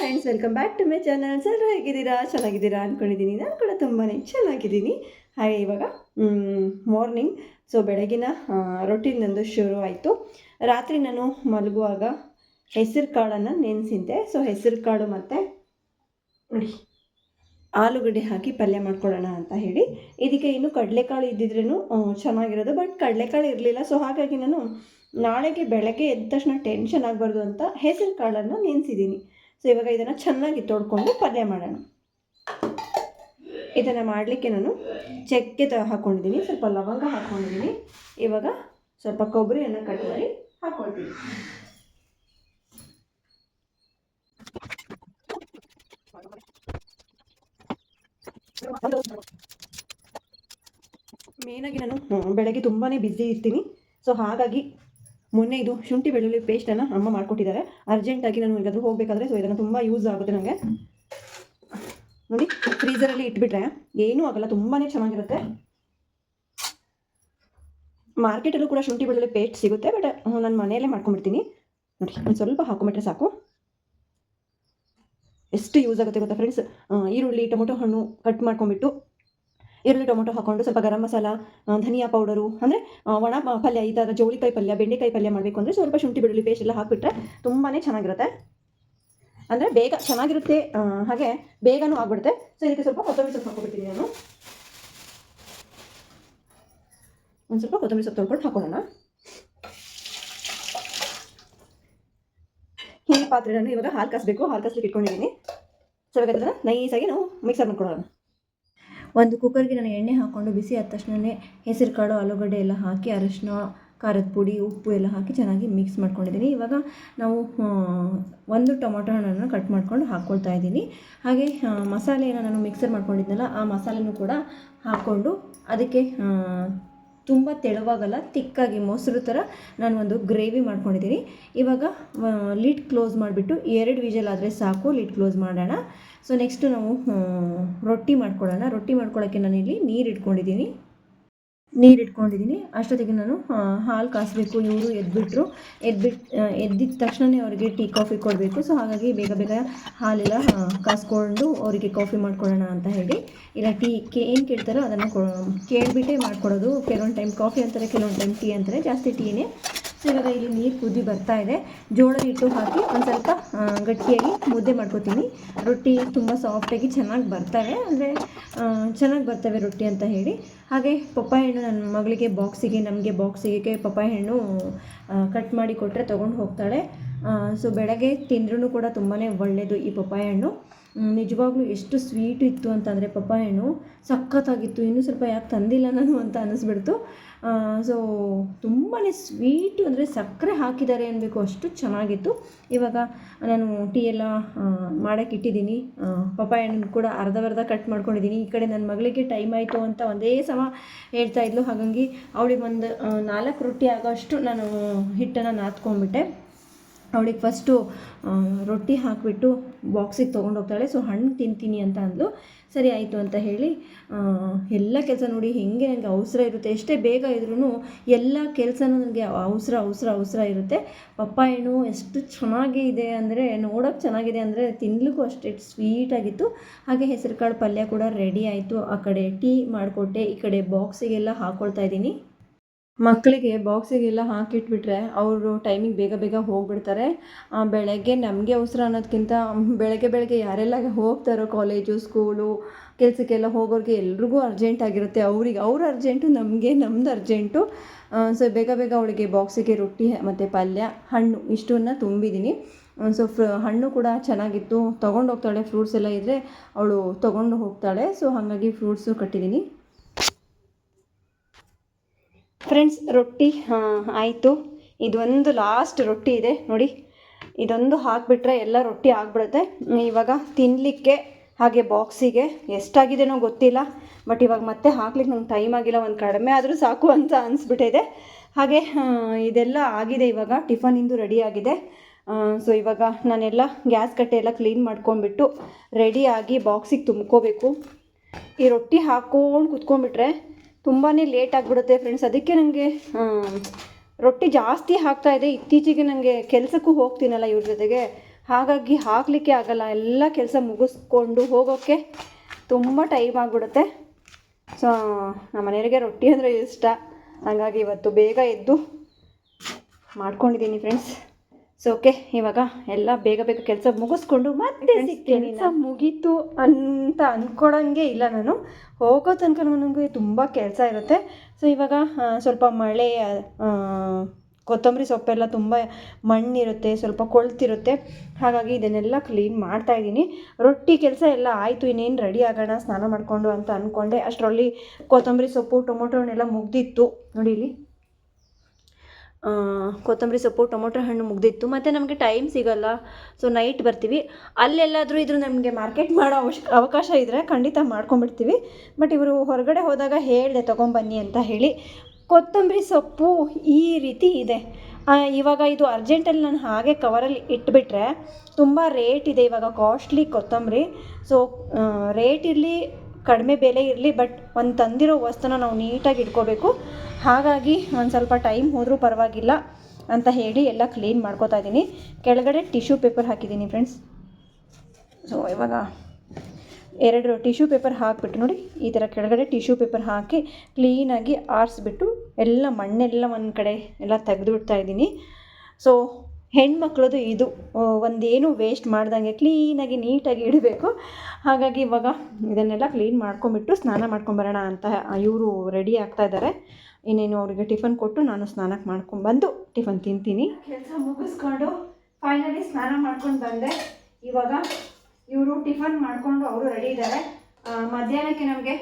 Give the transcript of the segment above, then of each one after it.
Friends welcome back to my channel sir, ಹೇಗಿದ್ದೀರಾ? ಚೆನ್ನಾಗಿದ್ದೀರಾ ಅಂದ್ಕೊಂಡಿದ್ದೀನಿ ನಾನು ಕೂಡ ತುಂಬಾ ಚೆನ್ನಾಗಿದ್ದೀನಿ. ಹಾಗೆ ಇವಾಗ ಮಾರ್ನಿಂಗ್ ಸೊ ಬೆಳಗಿನ ರೊಟೀನ್ ನಂದು ಶುರು ಆಯಿತು. ರಾತ್ರಿ ನಾನು ಮಲಗುವಾಗ ಹೆಸರು ಕಾಳನ್ನು ನೆನೆಸಿದ್ದೆ. ಸೊ ಹೆಸರು ಕಾಳು ಮತ್ತು ನೋಡಿ, ಆಲೂಗಡ್ಡೆ ಹಾಕಿ ಪಲ್ಯ ಮಾಡ್ಕೊಳ್ಳೋಣ ಅಂತ ಹೇಳಿ. ಇದಕ್ಕೆ ಇನ್ನು ಕಡಲೆಕಾಳು ಇದ್ದಿದ್ರೂ ಚೆನ್ನಾಗಿರೋದು. ಬಟ್ ಕಡಲೆಕಾಳು ಇರಲಿಲ್ಲ. ಸೊ ಹಾಗಾಗಿ ನಾನು ನಾಳೆಗೆ ಬೆಳಗ್ಗೆ ಎದ್ದ ತಕ್ಷಣ ಟೆನ್ಷನ್ ಆಗಬಾರ್ದು ಅಂತ ಹೆಸರು ಕಾಳನ್ನು ನೆನೆಸಿದ್ದೀನಿ. ಸೊ ಇವಾಗ ಇದನ್ನು ಚೆನ್ನಾಗಿ ತೊಡ್ಕೊಂಡು ಪಲ್ಯ ಮಾಡೋಣ. ಇದನ್ನು ಮಾಡಲಿಕ್ಕೆ ನಾನು ಚಕ್ಕೆ ತ ಹಾಕ್ಕೊಂಡಿದ್ದೀನಿ ಸ್ವಲ್ಪ ಲವಂಗ ಹಾಕ್ಕೊಂಡಿದ್ದೀನಿ ಇವಾಗ ಸ್ವಲ್ಪ ಕೊಬ್ಬರಿಯನ್ನು ಕಟ್ ಮಾಡಿ ಹಾಕ್ಕೊಳ್ತೀನಿ ಮೇನಾಗಿ ನಾನು ಬೆಳಗ್ಗೆ ತುಂಬಾ ಬ್ಯುಸಿ ಇರ್ತೀನಿ. ಸೊ ಹಾಗಾಗಿ ಮೊನ್ನೆ ಇದು ಶುಂಠಿ ಬೆಳ್ಳುಳ್ಳಿ ಪೇಸ್ಟನ್ನು ಅಮ್ಮ ಮಾಡಿಕೊಟ್ಟಿದ್ದಾರೆ. ಅರ್ಜೆಂಟಾಗಿ ನಾನು ಎಲ್ಲಾದರೂ ಹೋಗಬೇಕಾದ್ರೆ ಸೊ ಇದನ್ನು ತುಂಬ ಯೂಸ್ ಆಗುತ್ತೆ ನನಗೆ ನೋಡಿ ಫ್ರೀಸರಲ್ಲಿ ಇಟ್ಬಿಟ್ರೆ ಏನೂ ಆಗಲ್ಲ ತುಂಬಾ ಚೆನ್ನಾಗಿರುತ್ತೆ. ಮಾರ್ಕೆಟಲ್ಲೂ ಕೂಡ ಶುಂಠಿ ಬೆಳ್ಳುಳ್ಳಿ ಪೇಸ್ಟ್ ಸಿಗುತ್ತೆ ಬಟ್ ನಾನು ಮನೆಯಲ್ಲೇ ಮಾಡ್ಕೊಂಬಿಡ್ತೀನಿ ನೋಡಿ, ಒಂದು ಸ್ವಲ್ಪ ಹಾಕೊಂಬಿಟ್ರೆ ಸಾಕು. ಎಷ್ಟು ಯೂಸ್ ಆಗುತ್ತೆ ಗೊತ್ತಾ ಫ್ರೆಂಡ್ಸ್ ಈರುಳ್ಳಿ, ಟೊಮೊಟೊ ಹಣ್ಣು ಕಟ್ ಮಾಡ್ಕೊಂಬಿಟ್ಟು ಈರುಳ್ಳಿ ಟೊಮೊಟೊ ಹಾಕೊಂಡು ಸ್ವಲ್ಪ ಗರಂ ಮಸಾಲ ಧನಿಯಾ ಪೌಡರು, ಅಂದರೆ ಒಣ ಪಲ್ಯ ಈ ಥರ ಜೋಳಿಕಾಯಿ ಪಲ್ಯ, ಬೆಂಡೆಕಾಯಿ ಪಲ್ಯ ಮಾಡಬೇಕು ಅಂದರೆ ಸ್ವಲ್ಪ ಶುಂಠಿ, ಬೆಳ್ಳುಳ್ಳಿ ಪೇಸ್ಟ್ ಎಲ್ಲ ಹಾಕಿಬಿಟ್ರೆ ತುಂಬಾ ಚೆನ್ನಾಗಿರುತ್ತೆ. ಅಂದರೆ ಬೇಗ ಚೆನ್ನಾಗಿರುತ್ತೆ ಹಾಗೆ ಬೇಗನೂ ಆಗ್ಬಿಡುತ್ತೆ. ಸೊ ಇದಕ್ಕೆ ಸ್ವಲ್ಪ ಕೊತ್ತಂಬರಿ ಸೊಪ್ಪು ಹಾಕೊಬಿಡ್ತೀನಿ ನಾನು. ಒಂದು ಸ್ವಲ್ಪ ಕೊತ್ತಂಬರಿ ಸೊಪ್ಪು ತೊಳ್ಕೊಂಡು ಹಾಕೊಳ್ಳೋಣ. ಈ ಪಾತ್ರೆಯನ್ನು ಇವಾಗ ಹಾಲು ಕಾಸಬೇಕು. ಹಾಲು ಕಾಸ್ಲಿಕ್ಕೆ ಇಟ್ಕೊಂಡಿದ್ದೀನಿ. ಸೊ ಅದನ್ನು ನೈಸಾಗಿ ನಾವು ಮಿಕ್ಸರ್ ಮಾಡ್ಕೊಳ್ಳೋಣ. ಒಂದು ಕುಕ್ಕರ್ಗೆ ನಾನು ಎಣ್ಣೆ ಹಾಕ್ಕೊಂಡು ಬಿಸಿ ಆದ ತಕ್ಷಣವೇ ಹೆಸರು ಕಾಳು, ಆಲೂಗಡ್ಡೆ ಎಲ್ಲ ಹಾಕಿ ಅರಶಿನ ಖಾರದ ಪುಡಿ, ಉಪ್ಪು ಎಲ್ಲ ಹಾಕಿ ಚೆನ್ನಾಗಿ ಮಿಕ್ಸ್ ಮಾಡ್ಕೊಂಡಿದ್ದೀನಿ. ಇವಾಗ ನಾವು ಒಂದು ಟೊಮೊಟೊ ಹಣ್ಣನ್ನು ಕಟ್ ಮಾಡ್ಕೊಂಡು ಹಾಕ್ಕೊಳ್ತಾ ಇದ್ದೀನಿ. ಹಾಗೆ ಮಸಾಲೆಯನ್ನು ನಾನು ಮಿಕ್ಸರ್ ಮಾಡ್ಕೊಂಡಿದ್ದೆನಲ್ಲ ಆ ಮಸಾಲೆನೂ ಕೂಡ ಹಾಕ್ಕೊಂಡು ಅದಕ್ಕೆ ತುಂಬ ತೆಳುವಾಗಲ್ಲ, ತಿಕ್ಕಾಗಿ ಮೊಸರು ಥರ ನಾನು ಒಂದು ಗ್ರೇವಿ ಮಾಡ್ಕೊಂಡಿದ್ದೀನಿ. ಇವಾಗ ಲಿಡ್ ಕ್ಲೋಸ್ ಮಾಡಿಬಿಟ್ಟು ಎರಡು ವಿಜಲ್ ಆದರೆ ಸಾಕು, ಲಿಡ್ ಕ್ಲೋಸ್ ಮಾಡೋಣ. ಸೊ ನೆಕ್ಸ್ಟು ನಾವು ರೊಟ್ಟಿ ಮಾಡ್ಕೊಳ್ಳೋಣ. ರೊಟ್ಟಿ ಮಾಡ್ಕೊಳ್ಳೋಕ್ಕೆ ನಾನಿಲ್ಲಿ ನೀರು ಇಟ್ಕೊಂಡಿದ್ದೀನಿ. ನೀರು ಇಟ್ಕೊಂಡಿದ್ದೀನಿ. ಅಷ್ಟೊತ್ತಿಗೆ ನಾನು ಹಾಲು ಕಾಸಬೇಕು, ಇವರು ಎದ್ಬಿಟ್ರು. ಎದ್ಬಿಟ್ ಎದ್ದಿದ ತಕ್ಷಣವೇ ಅವರಿಗೆ ಟೀ, ಕಾಫಿ ಕೊಡಬೇಕು. ಸೊ ಹಾಗಾಗಿ ಬೇಗ ಬೇಗ ಹಾಲೆಲ್ಲ ಕಾಸ್ಕೊಂಡು ಅವರಿಗೆ ಕಾಫಿ ಮಾಡ್ಕೊಳ್ಳೋಣ ಅಂತ ಹೇಳಿ. ಇಲ್ಲ, ಟೀ ಕೇ, ಏನು ಕೇಳ್ತಾರೋ ಅದನ್ನು ಕೇಳಿಬಿಟ್ಟೇ ಮಾಡ್ಕೊಡೋದು ಕೆಲವೊಂದು ಟೈಮ್ ಕಾಫಿ ಅಂತಾರೆ, ಕೆಲವೊಂದು ಟೈಮ್ ಟೀ ಅಂತಾರೆ. ಜಾಸ್ತಿ ಟೀನೇ. ಸೊ ಇವಾಗ ಇಲ್ಲಿ ನೀರು ಕುದಿ ಬರ್ತಾ ಇದೆ. ಜೋಳದ ಹಿಟ್ಟು ಹಾಕಿ ಒಂದು ಸ್ವಲ್ಪ ಗಟ್ಟಿಯಾಗಿ ಮುದ್ದೆ ಮಾಡ್ಕೋತೀನಿ. ರೊಟ್ಟಿ ತುಂಬ ಸಾಫ್ಟಾಗಿ ಚೆನ್ನಾಗಿ ಬರ್ತವೆ. ಅಂದರೆ ಚೆನ್ನಾಗಿ ಬರ್ತವೆ ರೊಟ್ಟಿ ಅಂತ ಹೇಳಿ. ಹಾಗೆ ಪಪ್ಪಾಯ ಹಣ್ಣು ನನ್ನ ಮಗಳಿಗೆ ಬಾಕ್ಸಿಗೆ ನಮಗೆ ಬಾಕ್ಸಿಗೆ ಪಪ್ಪಾಯ ಹಣ್ಣು ಕಟ್ ಮಾಡಿ ಕೊಟ್ಟರೆ ತೊಗೊಂಡು ಹೋಗ್ತಾಳೆ. ಸೊ ಬೆಳಗ್ಗೆ ತಿಂದ್ರೂ ಕೂಡ ತುಂಬಾ ಒಳ್ಳೆಯದು ಈ ಪಪ್ಪಾಯ ಹಣ್ಣು. ನಿಜವಾಗ್ಲೂ ಎಷ್ಟು ಸ್ವೀಟ್ ಇತ್ತು ಅಂತಂದರೆ ಪಪ್ಪಾಯ ಹಣ್ಣು ಸಖತ್ತಾಗಿತ್ತು. ಇನ್ನೂ ಸ್ವಲ್ಪ ಯಾಕೆ ತಂದಿಲ್ಲ ನಾನು ಅಂತ ಅನ್ನಿಸ್ಬಿಡ್ತು ಸೊ ತುಂಬಾ ಸ್ವೀಟು ಅಂದರೆ ಸಕ್ಕರೆ ಹಾಕಿದ್ದಾರೆ ಅನ್ಬೇಕು. ಅಷ್ಟು ಚೆನ್ನಾಗಿತ್ತು. ಇವಾಗ ನಾನು ಟೀ ಎಲ್ಲ ಮಾಡೋಕ್ಕೆ ಇಟ್ಟಿದ್ದೀನಿ. ಪಪ್ಪಾಯ ಹಣ್ಣು ಕೂಡ ಅರ್ಧವರ್ಧ ಕಟ್ ಮಾಡ್ಕೊಂಡಿದ್ದೀನಿ. ಈ ಕಡೆ ನನ್ನ ಮಗಳಿಗೆ ಟೈಮ್ ಆಯಿತು ಅಂತ ಒಂದೇ ಸಮ ಹೇಳ್ತಾ ಇದ್ಲು. ಹಾಗಾಗಿ ಅವಳಿಗೆ ಒಂದು ನಾಲ್ಕು ರೊಟ್ಟಿ ಆಗೋಷ್ಟು ನಾನು ಹಿಟ್ಟನ್ನು ನಾದ್ಕೊಂಡ್ಬಿಟ್ಟೆ. ಅವಳಿಗೆ ಫಸ್ಟು ರೊಟ್ಟಿ ಹಾಕಿಬಿಟ್ಟು ಬಾಕ್ಸಿಗೆ ತೊಗೊಂಡೋಗ್ತಾಳೆ ಸೊ ಹಣ್ಣು ತಿಂತೀನಿ ಅಂತ ಅಂದ್ಲು. ಸರಿ, ಆಯಿತು ಅಂತ ಹೇಳಿ ಎಲ್ಲ ಕೆಲಸ ನೋಡಿ ಹೇಗೆ ನನಗೆ ಅವಸರ ಇರುತ್ತೆ. ಎಷ್ಟೇ ಬೇಗ ಇದ್ರೂ ಎಲ್ಲ ಕೆಲಸನೂ ನನಗೆ ಅವಸರ ಅವಸರ ಅವಸರ ಇರುತ್ತೆ. ಪಪ್ಪಾಯಣ್ಣು ಎಷ್ಟು ಚೆನ್ನಾಗಿ ಇದೆ ಅಂದರೆ ನೋಡೋಕ್ಕೆ ಚೆನ್ನಾಗಿದೆ ಅಂದರೆ ತಿನ್ಲಿಕ್ಕೂ ಅಷ್ಟೇ ಸ್ವೀಟಾಗಿತ್ತು ಹಾಗೆ ಹೆಸರು ಕಾಳು ಪಲ್ಯ ಕೂಡ ರೆಡಿ ಆಯಿತು. ಆ ಕಡೆ ಟೀ ಮಾಡಿಕೊಟ್ಟೆ, ಈ ಕಡೆ ಬಾಕ್ಸಿಗೆಲ್ಲ ಹಾಕ್ಕೊಳ್ತಾ ಇದ್ದೀನಿ. ಮಕ್ಕಳಿಗೆ ಬಾಕ್ಸಿಗೆಲ್ಲ ಹಾಕಿಟ್ಬಿಟ್ರೆ ಅವರು ಟೈಮಿಗೆ ಬೇಗ ಬೇಗ ಹೋಗ್ಬಿಡ್ತಾರೆ. ಬೆಳಗ್ಗೆ ನಮಗೆ ಅವಸರ ಅನ್ನೋದಕ್ಕಿಂತ ಬೆಳಗ್ಗೆ ಬೆಳಗ್ಗೆ ಯಾರೆಲ್ಲ ಹೋಗ್ತಾರೋ ಕಾಲೇಜು ಸ್ಕೂಲು ಕೆಲಸಕ್ಕೆಲ್ಲ ಹೋಗೋರಿಗೆ ಎಲ್ರಿಗೂ ಅರ್ಜೆಂಟ್ ಆಗಿರುತ್ತೆ. ಅವ್ರಿಗೆ, ಅವ್ರ ಅರ್ಜೆಂಟು ನಮಗೆ ನಮ್ದು ಅರ್ಜೆಂಟು ಸೊ ಬೇಗ ಬೇಗ ಅವಳಿಗೆ ಬಾಕ್ಸಿಗೆ ರೊಟ್ಟಿ ಮತ್ತು ಪಲ್ಯ, ಹಣ್ಣು ಇಷ್ಟನ್ನು ತುಂಬಿದ್ದೀನಿ. ಸೊ ಫ್ರ ಹಣ್ಣು ಕೂಡ ಚೆನ್ನಾಗಿತ್ತು. ತೊಗೊಂಡು ಹೋಗ್ತಾಳೆ ಫ್ರೂಟ್ಸ್ ಎಲ್ಲ ಇದ್ದರೆ ಅವಳು ತೊಗೊಂಡು ಹೋಗ್ತಾಳೆ. ಸೊ ಹಾಗಾಗಿ ಫ್ರೂಟ್ಸು ಕಟ್ಟಿದ್ದೀನಿ. ಫ್ರೆಂಡ್ಸ್ ರೊಟ್ಟಿ ಆಯಿತು. ಇದೊಂದು ಲಾಸ್ಟ್ ರೊಟ್ಟಿ ಇದೆ, ನೋಡಿ. ಇದೊಂದು ಹಾಕಿಬಿಟ್ರೆ ಎಲ್ಲ ರೊಟ್ಟಿ ಆಗಿಬಿಡುತ್ತೆ. ಇವಾಗ ತಿನ್ನಲಿಕ್ಕೆ ಹಾಗೆ ಬಾಕ್ಸಿಗೆ ಎಷ್ಟಾಗಿದೆನೋ ಗೊತ್ತಿಲ್ಲ. ಬಟ್ ಇವಾಗ ಮತ್ತೆ ಹಾಕ್ಲಿಕ್ಕೆ ನಂಗೆ ಟೈಮ್ ಆಗಿಲ್ಲ, ಒಂದು ಕಡಿಮೆ ಆದರೂ ಸಾಕು ಅಂತ ಅನಿಸ್ಬಿಟ್ಟಿದೆ. ಹಾಗೆ ಇದೆಲ್ಲ ಆಗಿದೆ ಇವಾಗ ಟಿಫನಿಂದು ರೆಡಿ ಆಗಿದೆ. ಸೊ ಇವಾಗ ನಾನೆಲ್ಲ ಗ್ಯಾಸ್ ಕಟ್ಟೆ ಎಲ್ಲ ಕ್ಲೀನ್ ಮಾಡ್ಕೊಂಡ್ಬಿಟ್ಟು ರೆಡಿಯಾಗಿ ಬಾಕ್ಸಿಗೆ ತುಂಬ್ಕೋಬೇಕು. ಈ ರೊಟ್ಟಿ ಹಾಕ್ಕೊಂಡು ಕುತ್ಕೊಂಡ್ಬಿಟ್ರೆ ತುಂಬಾ ಲೇಟ್ ಆಗಿಬಿಡುತ್ತೆ ಫ್ರೆಂಡ್ಸ್ ಅದಕ್ಕೆ ನನಗೆ ರೊಟ್ಟಿ ಜಾಸ್ತಿ ಹಾಕ್ತಾ ಇದೆ. ಇತ್ತೀಚೆಗೆ ನನಗೆ ಕೆಲಸಕ್ಕೂ ಹೋಗ್ತೀನಲ್ಲ ಇವ್ರ ಜೊತೆಗೆ. ಹಾಗಾಗಿ ಹಾಕಲಿಕ್ಕೆ ಆಗಲ್ಲ. ಎಲ್ಲ ಕೆಲಸ ಮುಗಿಸ್ಕೊಂಡು ಹೋಗೋಕ್ಕೆ ತುಂಬ ಟೈಮ್ ಆಗಿಬಿಡುತ್ತೆ. ಸೊ ನಮ್ಮ ಮನೆಯವರಿಗೆ ರೊಟ್ಟಿ ಅಂದರೆ ಇಷ್ಟ. ಹಾಗಾಗಿ ಇವತ್ತು ಬೇಗ ಎದ್ದು ಮಾಡ್ಕೊಂಡಿದ್ದೀನಿ ಫ್ರೆಂಡ್ಸ್ ಸೊ ಓಕೆ ಇವಾಗ ಎಲ್ಲ ಬೇಗ ಬೇಗ ಕೆಲಸ ಮುಗಿಸ್ಕೊಂಡು ಮತ್ತೆ ಕೆಲಸ ಮುಗೀತು ಅಂತ ಅಂದ್ಕೊಳಂಗೆ ಇಲ್ಲ ನಾನು. ಹೋಗೋ ತನಕ ನನಗೆ ತುಂಬ ಕೆಲಸ ಇರುತ್ತೆ. ಸೊ ಇವಾಗ ಸ್ವಲ್ಪ ಮಳೆ ಕೊತ್ತಂಬರಿ ಸೊಪ್ಪೆಲ್ಲ ತುಂಬ ಮಣ್ಣಿರುತ್ತೆ ಸ್ವಲ್ಪ ಕೊಳ್ತಿರುತ್ತೆ. ಹಾಗಾಗಿ ಇದನ್ನೆಲ್ಲ ಕ್ಲೀನ್ ಮಾಡ್ತಾ ಇದ್ದೀನಿ. ರೊಟ್ಟಿ ಕೆಲಸ ಎಲ್ಲ ಆಯಿತು ಇನ್ನೇನು ರೆಡಿ ಆಗೋಣ ಸ್ನಾನ ಮಾಡಿಕೊಂಡು ಅಂತ ಅಂದ್ಕೊಂಡೆ ಅಷ್ಟರಲ್ಲಿ ಕೊತ್ತಂಬರಿ ಸೊಪ್ಪು ಟೊಮೊಟೊನೆಲ್ಲ ಮುಗ್ದಿತ್ತು. ನೋಡಿ ಇಲ್ಲಿ. ಕೊತ್ತಂಬರಿ ಸೊಪ್ಪು, ಟೊಮೊಟೊ ಹಣ್ಣು ಮುಗ್ದಿತ್ತು. ಮತ್ತು ನಮಗೆ ಟೈಮ್ ಸಿಗಲ್ಲ. ಸೊ ನೈಟ್ ಬರ್ತೀವಿ. ಅಲ್ಲೆಲ್ಲಾದರೂ ಇದ್ರೂ ನಮಗೆ ಮಾರ್ಕೆಟ್ ಮಾಡೋ ಅವಶ್ಯ ಅವಕಾಶ ಇದ್ದರೆ ಖಂಡಿತ ಮಾಡ್ಕೊಂಬಿಡ್ತೀವಿ ಬಟ್ ಇವರು ಹೊರಗಡೆ ಹೋದಾಗ ಹೇಳಿದೆ, ತೊಗೊಂಬನ್ನಿ ಅಂತ ಹೇಳಿ. ಕೊತ್ತಂಬರಿ ಸೊಪ್ಪು ಈ ರೀತಿ ಇದೆ. ಇವಾಗ ಇದು ಅರ್ಜೆಂಟಲ್ಲಿ ನಾನು ಹಾಗೆ ಕವರಲ್ಲಿ ಇಟ್ಬಿಟ್ರೆ ತುಂಬ ರೇಟ್ ಇದೆ ಇವಾಗ ಕಾಸ್ಟ್ಲಿ ಕೊತ್ತಂಬರಿ. ಸೊ ರೇಟ್ ಇರಲಿ ಕಡಿಮೆ ಬೆಲೆ ಇರಲಿ ಬಟ್ ಒಂದು ತಂದಿರೋ ವಸ್ತುನ ನಾವು ನೀಟಾಗಿ ಇಟ್ಕೋಬೇಕು. ಹಾಗಾಗಿ ಒಂದು ಸ್ವಲ್ಪ ಟೈಮ್ ಹೋದರೂ ಪರವಾಗಿಲ್ಲ ಅಂತ ಹೇಳಿ ಎಲ್ಲ ಕ್ಲೀನ್ ಮಾಡ್ಕೋತಾ ಇದ್ದೀನಿ. ಕೆಳಗಡೆ ಟಿಶ್ಯೂ ಪೇಪರ್ ಹಾಕಿದ್ದೀನಿ ಫ್ರೆಂಡ್ಸ್ ಸೊ ಇವಾಗ ಎರಡು ಟಿಶ್ಯೂ ಪೇಪರ್ ಹಾಕಿಬಿಟ್ಟು ನೋಡಿ, ಈ ಥರ ಕೆಳಗಡೆ ಟಿಶ್ಯೂ ಪೇಪರ್ ಹಾಕಿ ಕ್ಲೀನಾಗಿ ಆರಿಸ್ಬಿಟ್ಟು ಎಲ್ಲ ಮಣ್ಣೆಲ್ಲ ಒಂದು ಕಡೆ ಎಲ್ಲ ತೆಗೆದು ಇದ್ದೀನಿ. ಸೊ ಹೆಣ್ಮಕ್ಳದು ಇದು ಒಂದೇನು ವೇಸ್ಟ್ ಮಾಡ್ದಂಗೆ ಕ್ಲೀನಾಗಿ ನೀಟಾಗಿ ಇಡಬೇಕು. ಹಾಗಾಗಿ ಇವಾಗ ಇದನ್ನೆಲ್ಲ ಕ್ಲೀನ್ ಮಾಡ್ಕೊಂಬಿಟ್ಟು ಸ್ನಾನ ಮಾಡ್ಕೊಂಬರೋಣ ಅಂತ ಇವರು ರೆಡಿ ಆಗ್ತಾ ಇದ್ದಾರೆ. ಇನ್ನೇನು ಅವರಿಗೆ ಟಿಫನ್ ಕೊಟ್ಟು ನಾನು ಸ್ನಾನಕ್ಕೆ ಮಾಡ್ಕೊಂಡ್ಬಂದು ಟಿಫನ್ ತಿಂತೀನಿ. ಕೆಲಸ ಮುಗಿಸ್ಕೊಂಡು ಫೈನಲಿ ಸ್ನಾನ ಮಾಡ್ಕೊಂಡು ಬಂದೆ. ಇವಾಗ ಇವರು ಟಿಫನ್ ಮಾಡಿಕೊಂಡು ಅವರು ರೆಡಿ ಇದ್ದಾರೆ. ಮಧ್ಯಾಹ್ನಕ್ಕೆ ನಮಗೆ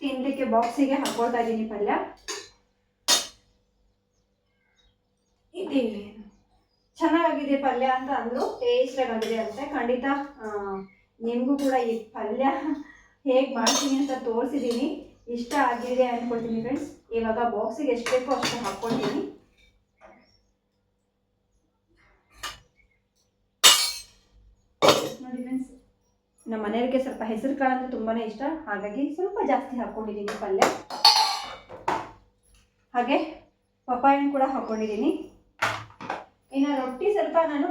ತಿನ್ನಲಿಕ್ಕೆ ಬಾಕ್ಸಿಗೆ ಹಾಕೊಳ್ತಾ ಇದ್ದೀನಿ ಪಲ್ಯ. ಇದು ಚೆನ್ನಾಗಿದೆ ಪಲ್ಯ ಅಂತ ಅಂದರು ಟೇಸ್ಟ್ ಆಗಿದೆ ಅಂತ. ಖಂಡಿತ ನಿಮಗೂ ಕೂಡ ಈ ಪಲ್ಯ ಹೇಗೆ ಮಾಡ್ತೀನಿ ಅಂತ ತೋರಿಸಿದ್ದೀನಿ ಇಷ್ಟ ಆಗಿದೆ ಅಂದ್ಕೊಳ್ತೀನಿ ಫ್ರೆಂಡ್ಸ್ ಇವಾಗ ಬಾಕ್ಸಿಗೆ ಎಷ್ಟು ಬೇಕೋ ಅಷ್ಟು ಹಾಕ್ಕೊಳ್ತೀನಿ. ನೋಡಿ ಫ್ರೆಂಡ್ಸ್ ನಮ್ಮ ಮನೆಯವ್ರಿಗೆ ಸ್ವಲ್ಪ ಹೆಸರು ಕಾಳು ಅಂದರೆ ತುಂಬಾ ಇಷ್ಟ. ಹಾಗಾಗಿ ಸ್ವಲ್ಪ ಜಾಸ್ತಿ ಹಾಕ್ಕೊಂಡಿದ್ದೀನಿ ಪಲ್ಯ. ಹಾಗೆ ಪಪ್ಪಾಯನ್ನು ಕೂಡ ಹಾಕ್ಕೊಂಡಿದ್ದೀನಿ ಇನ್ನು ರೊಟ್ಟಿ ಸ್ವಲ್ಪ ನಾನು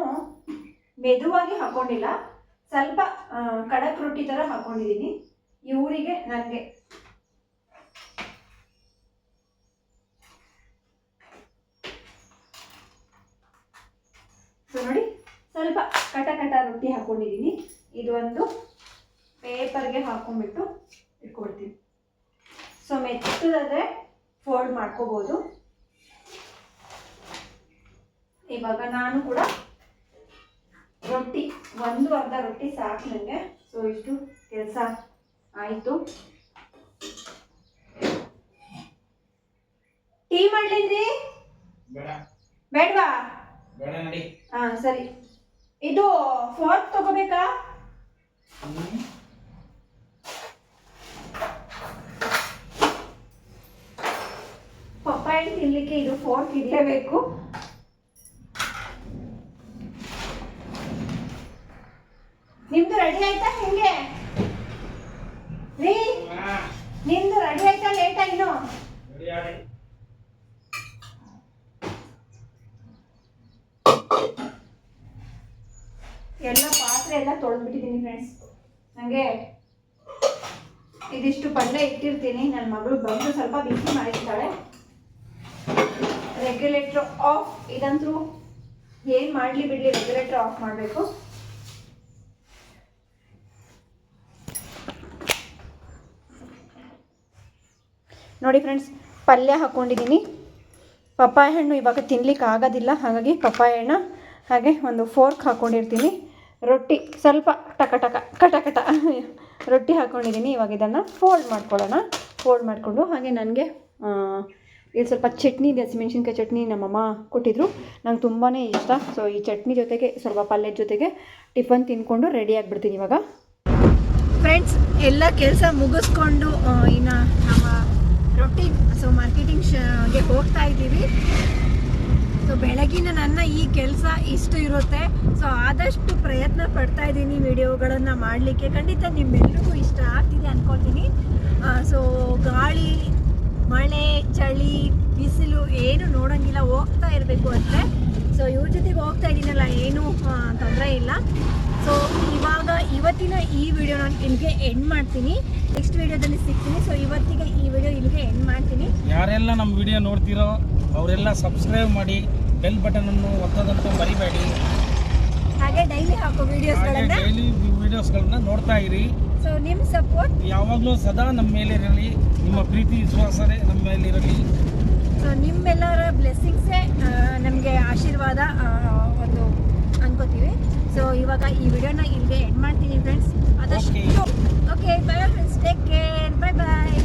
ಮೆದುವಾಗಿ ಹಾಕೊಂಡಿಲ್ಲ. ಸ್ವಲ್ಪ ಕಡಕ್ ರೊಟ್ಟಿ ಥರ ಹಾಕ್ಕೊಂಡಿದ್ದೀನಿ ಇವರಿಗೆ ನನಗೆ ಸೊ ನೋಡಿ, ಸ್ವಲ್ಪ ಕಟ ಕಟ ರೊಟ್ಟಿ ಹಾಕ್ಕೊಂಡಿದ್ದೀನಿ ಇದು ಒಂದು ಪೇಪರ್ಗೆ ಹಾಕೊಂಡ್ಬಿಟ್ಟು ಇಟ್ಕೊಡ್ತೀನಿ ಸೊ ಮೆತ್ತದಾದರೆ ಫೋಲ್ಡ್ ಮಾಡ್ಕೋಬೋದು. ಇವಾಗ ನಾನು ಕೂಡ ರೊಟ್ಟಿ ಒಂದು ಅರ್ಧ ರೊಟ್ಟಿ ಸಾಕು ನನಗೆ ಸೊ ಇಷ್ಟು ಕೆಲಸ ಆಯಿತು. ಟೀ ಮಾಡ್ಲೇನ್ರಿ ಬೇಡ. ಬೇಡವಾ? ಹಾ ಸರಿ. ಇದು ಫೋರ್ಕ್ ತಗೋಬೇಕಾ? ಪಪ್ಪಾಯ ತಿನ್ಲಿಕ್ಕೆ ಇದು ಫೋರ್ಕ್ ಇರಲೇಬೇಕು ನಿಮ್ದು ರೆಡಿ ಆಯ್ತಾ ಹೆಂಗೆ ರೀ ನಿಮ್ದು ರೆಡಿ ಆಯ್ತಾ ಲೇಟ್ ಇನ್ನು ಎಲ್ಲ ಪಾತ್ರೆ ಎಲ್ಲ ತೊಳೆದ್ಬಿಟ್ಟಿದ್ದೀನಿ ಫ್ರೆಂಡ್ಸ್ ನನಗೆ ಇದಿಷ್ಟು ಪಲ್ಯ ಇಟ್ಟಿರ್ತೀನಿ. ನನ್ನ ಮಗಳು ಬಂದು ಸ್ವಲ್ಪ ಬಿಸಿ ಮಾಡಿರ್ತಾಳೆ. ರೆಗ್ಯುಲೇಟ್ರ್ ಆಫ್ ಇದಂತೂ ಏನು ಮಾಡಲಿ ಬಿಡಲಿ ರೆಗ್ಯುಲೇಟ್ರ್ ಆಫ್ ಮಾಡಬೇಕು. ನೋಡಿ ಫ್ರೆಂಡ್ಸ್ ಪಲ್ಯ ಹಾಕ್ಕೊಂಡಿದ್ದೀನಿ ಪಪ್ಪಾಯ ಹಣ್ಣು ಇವಾಗ ತಿನ್ಲಿಕ್ಕೆ ಆಗೋದಿಲ್ಲ ಹಾಗಾಗಿ ಪಪ್ಪಾಯ ಹಣ್ಣು ಹಾಗೆ ಒಂದು ಫೋರ್ಕ್ ಹಾಕ್ಕೊಂಡಿರ್ತೀನಿ ರೊಟ್ಟಿ ಸ್ವಲ್ಪ ಟಕ ಟಕ, ಕಟ ಕಟ ರೊಟ್ಟಿ ಹಾಕ್ಕೊಂಡಿದ್ದೀನಿ ಇವಾಗ ಇದನ್ನು ಫೋಲ್ಡ್ ಮಾಡ್ಕೊಳ್ಳೋಣ. ಫೋಲ್ಡ್ ಮಾಡಿಕೊಂಡು ಹಾಗೆ ನನಗೆ ಇಲ್ಲಿ ಸ್ವಲ್ಪ ಚಟ್ನಿ ಇದೆ, ಹಸಿಮೆಣ್ಸಿನ್ಕಾಯಿ ಚಟ್ನಿ ನಮ್ಮಮ್ಮ ಕೊಟ್ಟಿದ್ರು. ನಂಗೆ ತುಂಬಾ ಇಷ್ಟ. ಸೊ ಈ ಚಟ್ನಿ ಜೊತೆಗೆ, ಸ್ವಲ್ಪ ಪಲ್ಯದ ಜೊತೆಗೆ ಟಿಫನ್ ತಿನ್ಕೊಂಡು ರೆಡಿ ಆಗಿಬಿಡ್ತೀನಿ ಇವಾಗ. ಫ್ರೆಂಡ್ಸ್ ಎಲ್ಲ ಕೆಲಸ ಮುಗಿಸ್ಕೊಂಡು ಇನ್ನು ನಮ್ಮ ರೊಟ್ಟಿ ಸೊ ಮಾರ್ಕೆಟಿಂಗ್ಗೆ ಹೋಗ್ತಾ ಇದ್ದೀವಿ. ಸೊ ಬೆಳಗಿನ ನನ್ನ ಈ ಕೆಲಸ ಇಷ್ಟು ಇರುತ್ತೆ. ಸೊ ಆದಷ್ಟು ಪ್ರಯತ್ನ ಪಡ್ತಾ ಇದ್ದೀನಿ ವಿಡಿಯೋಗಳನ್ನು ಮಾಡಲಿಕ್ಕೆ. ಖಂಡಿತ ನಿಮ್ಮೆಲ್ಲರಿಗೂ ಇಷ್ಟ ಆಗ್ತಿದೆ ಅಂದ್ಕೊಳ್ತೀನಿ ಸೊ ಗಾಳಿ, ಮಳೆ, ಚಳಿ, ಬಿಸಿಲು ಏನು ನೋಡೋಂಗಿಲ್ಲ, ಹೋಗ್ತಾ ಇರಬೇಕು ಅಂದರೆ ಸೊ ಇವ್ರ ಜೊತೆಗೆ ಹೋಗ್ತಾ ಇದ್ದೀನಲ್ಲ, ಏನೂ ತೊಂದರೆ ಇಲ್ಲ. ಸೊ ಇವಾಗ ಇವತ್ತಿನ ಈ ವಿಡಿಯೋ ನಾನು ಇಲ್ಲಿಗೆ ಎಂಡ್ ಮಾಡ್ತೀನಿ. ನೆಕ್ಸ್ಟ್ ವಿಡಿಯೋದಲ್ಲಿ ಸಿಗ್ತೀನಿ. ಸೊ ಇವತ್ತಿಗೆ ಈ ವಿಡಿಯೋ ಇಲ್ಲಿಗೆ ಎಂಡ್ ಮಾಡ್ತೀನಿ. ಯಾರೆಲ್ಲ ನಮ್ಮ ವಿಡಿಯೋ ನೋಡ್ತೀರೋ ಅವರೆಲ್ಲ ಸಬ್ಸ್ಕ್ರೈಬ್ ಮಾಡಿ ಬೆಲ್ ಬಟನನ್ನು ಒತ್ತೋದಂತೂ ಮರಿಬೇಡಿ. ಹಾಗೆ ಡೈಲಿ ಹಾಕೋ ಹಾಗೆ ವಿಡಿಯೋಸ್ಗಳನ್ನು ಡೈಲಿ ವಿಡಿಯೋಸ್ಗಳನ್ನ ನೋಡ್ತಾ ಇರಿ. ಸೊ ನಿಮ್ಮ ಸಪೋರ್ಟ್ ಯಾವಾಗಲೂ ಸದಾ ನಮ್ಮ ಮೇಲೆ ಇರಲಿ ನಿಮ್ಮ ಪ್ರೀತಿ ವಿಶ್ವಾಸನೇ ನಮ್ಮ ಮೇಲೆ ಇರಲಿ ಸೊ ನಿಮ್ಮೆಲ್ಲರ ಬ್ಲೆಸ್ಸಿಂಗ್ಸೇ ನಮಗೆ ಆಶೀರ್ವಾದ ಆ, ಒಂದು ಅನ್ಕೋತೀವಿ. ಸೊ ಇವಾಗ ಈ ವಿಡಿಯೋನ ಇಲ್ಲಿಗೆ ಎಂಡ್ ಮಾಡ್ತೀನಿ ಫ್ರೆಂಡ್ಸ್ ಅದಷ್ಟು okay bye friends take care bye bye